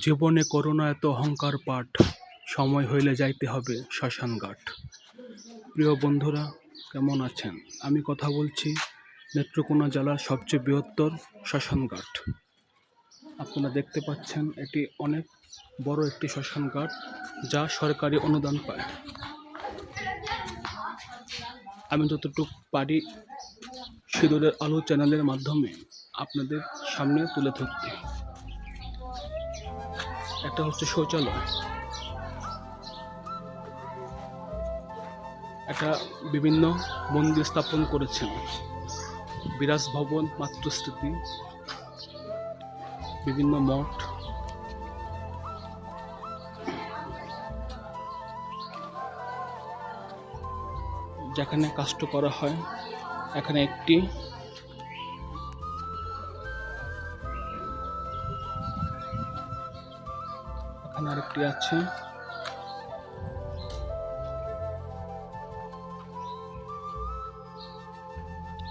জীবনে করোনা এত অহংকার পাঠ, সময় হইলে যাইতে হবে শ্মশান ঘাট প্রিয় বন্ধুরা, কেমন আছেন? আমি কথা বলছি নেত্রকোনা জেলার সবচেয়ে বৃহত্তর শ্মশান ঘাট আপনারা দেখতে পাচ্ছেন, এটি অনেক বড় একটি শ্মশান ঘাট যা সরকারি অনুদান পায়। আমি যতটুকু পারি সিঁদুরের আলো চ্যানেলের মাধ্যমে আপনাদের সামনে তুলে ধরতে একটা হচ্ছে শৌচালয়। একটা বিভিন্ন মন্দির স্থাপন করেছেন। বিরাজ ভবন মাতৃস্মৃতি, বিভিন্ন মঠ। যেখানে কাষ্ট করা হয়, এখানে একটি এখানে আরেকটি আছে।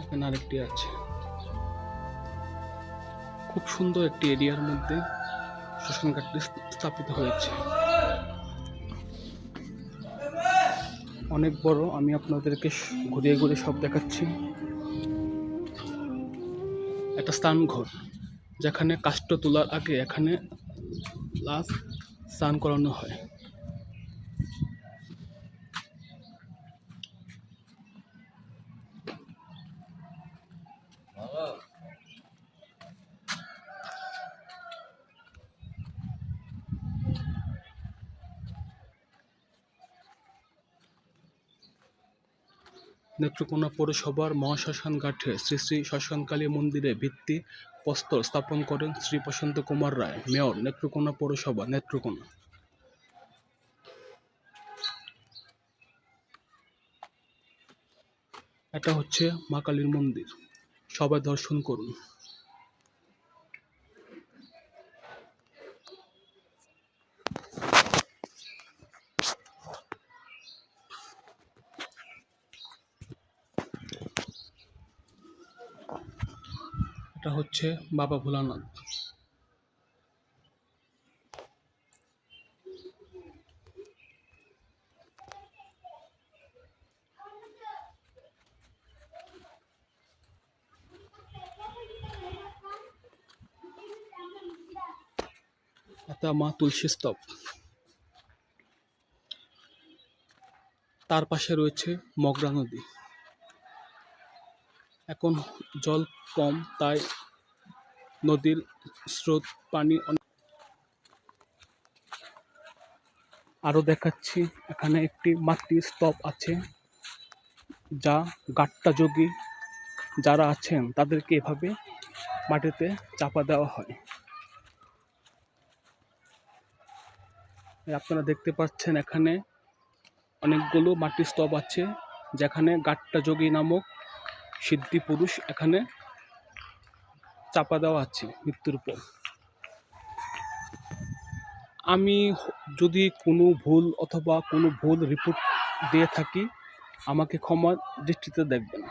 এখানে আরেকটি আছে। খুব সুন্দর একটি এরিয়ার মধ্যে শ্মশান ঘাটটি স্থাপিত হয়েছে। অনেক বড়, আমি আপনাদেরকে ঘুরিয়ে ঘুরিয়ে সব দেখাচ্ছি। একটা স্নান ঘর যেখানে কাষ্ট তোলার আগে এখানে লাস্ট স্নান করানো হয়। নেত্রকোনা পৌরসভার মহাশ্মশান ঘাটে শ্রী শ্রী শ্মশানকালী মন্দিরে ভিত্তি প্রস্তর স্থাপন করেন শ্রী প্রশান্ত কুমার রায়, মেয়র, নেত্রকোনা পৌরসভা, নেত্রকোনা। এটা হচ্ছে মা কালীর মন্দির। সবাই দর্শন করুন। এটা হচ্ছে বাবা ভোলানাথ। মা তুলসী স্তব। তার পাশে রয়েছে মগরা নদী। এখন জল কম, তাই নদীর স্রোত, পানি অনেক। আরও দেখাচ্ছি, এখানে একটি মাটির স্তব আছে, যা গাট্টা যোগী যারা আছেন, তাদেরকে এভাবে মাটিতে চাপা দেওয়া হয়। আপনারা দেখতে পাচ্ছেন, এখানে অনেকগুলো মাটির স্তব আছে, যেখানে গাট্টা যোগী নামক সিদ্ধি পুরুষ এখানে চাপা দেওয়া আছে মৃত্যুর পর আমি যদি কোনো ভুল অথবা কোনো ভুল রিপোর্ট দিয়ে থাকি, আমাকে ক্ষমা দৃষ্টিতে দেখবেন।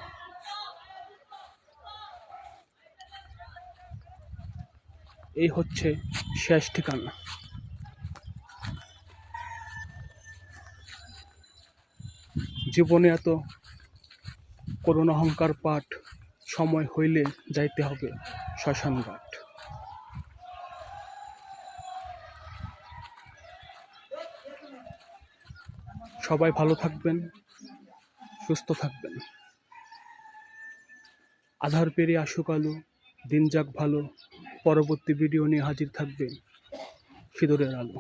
এই হচ্ছে শেষ ঠিকানা। জীবনে এত করুণ অহংকার পাঠ সময় হইলে যাইতে হবে শ্মশান ঘাট। সবাই ভালো থাকবেন, সুস্থ থাকবেন। আধার পেরিয়ে আসুক আলো, দিন যাক ভালো, পরবর্তী ভিডিও নিয়ে হাজির থাকবে সিঁদুরের আলো।